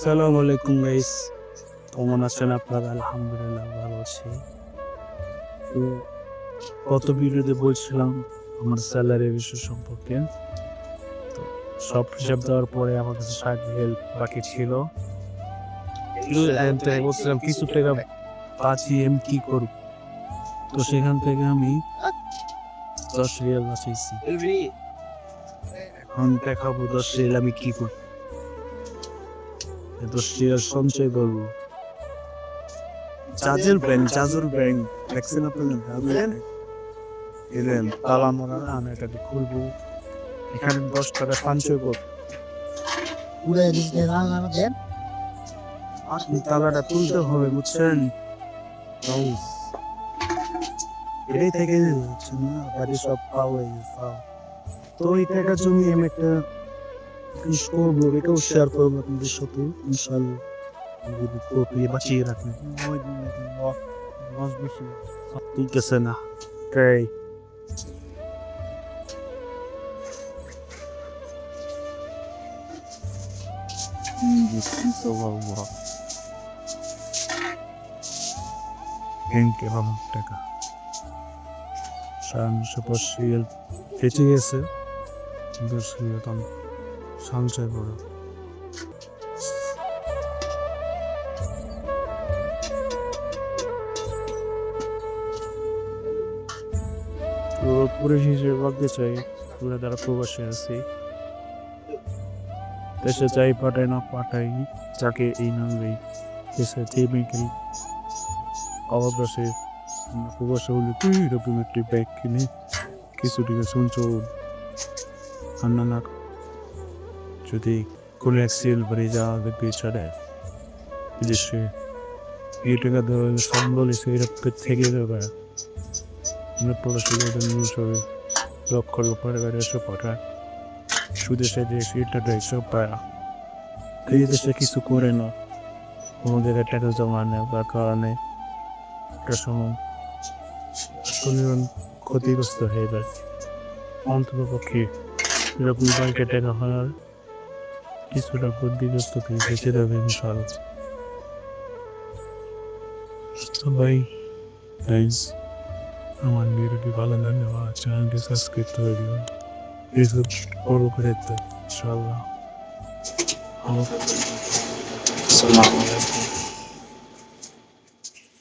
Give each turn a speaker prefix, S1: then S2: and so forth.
S1: সালাম আলাইকুম গাইস কেমন আছেন আপনারা? আলহামদুলিল্লাহ ভালো আছি। তো গত ভিডিওতে বলছিলাম আমার স্যালারি বিষয় সম্পর্কে। তো সব হিসাব দেওয়ার পরে আমার কাছে ষাট রিয়েল বাকি ছিল। বলছিলাম, কিছু টাকা বাঁচিয়ে আমি কি করব? তো সেখান থেকে আমি দশ রিয়েল বাঁচিয়েছি এখন দেখাবো দশ রিয়েল আমি কি করব। দশ রিয়েল সঞ্চয় করব। জাজের ব্যাংক জাজের ব্যাংক দেখছেন আপনারা এলেন তালা মারা আমি এটাকে খুলবো। এখানে দশ টাকা সঞ্চয় করব।
S2: পুরো
S1: আপনি তালাটা তুলতে হবে বুঝছেন? এটাই থেকে যাচ্ছে না বাড়ি সব পাওয়া। পাও তো এই টাকা জমি আমি একটা করব এটাও শেয়ার করব আপনাদের সাথে ইনশাল্লাহ বাঁচিয়ে রাখবেন ঠিক আছে না টাকা সারাংশ গেছে কিন্তু সিরিয়াল আমি সঞ্চয় করো। তো পুরো হিসেবে বলতে চাই পুরো যারা প্রবাসী আছি। দেশে যাই, পাঠাই না, পাঠাই, যাকে এই নামে দেশে যে ব্যাংকেই অভাব আছে প্রবাসী হলে এরকম একটি ব্যাগ কিনে, কিছু টাকা সঞ্চয় অন্যান্য যদি কোনো অ্যাক্সিডেন্ট বাড়ি যাওয়া দেখবে ছাড়ে বিদেশে এই টাকা ধরে সম্বল হিসেবে থেকে যাবে। জন্য সবাই লক্ষ লক্ষ টাকা এসব পাঠায় সুদের সাথে সেটা এসব পায়। এই দেশে কিছু করে না কোনো জায়গায় টাকা জমা নেওয়ার কারণে একটা সময় পরিমাণ ক্ষতিগ্রস্ত হয়ে যায়। অন্তত পক্ষে এরকম ব্যাংকে টাকা হওয়ার কিছুটা ক্ষতিগ্রস্ত থেকে বেঁচে যাবে ইনশাল্লাহ সবাই গাইজ আমার ভিডিওটি ভালো লাগলে আমার চ্যানেলটি সাবস্ক্রাইব করে দিবেন ফেসবুক ফলো করে দিতে ইনশাআল্লাহ আসসালামু আলাইকুম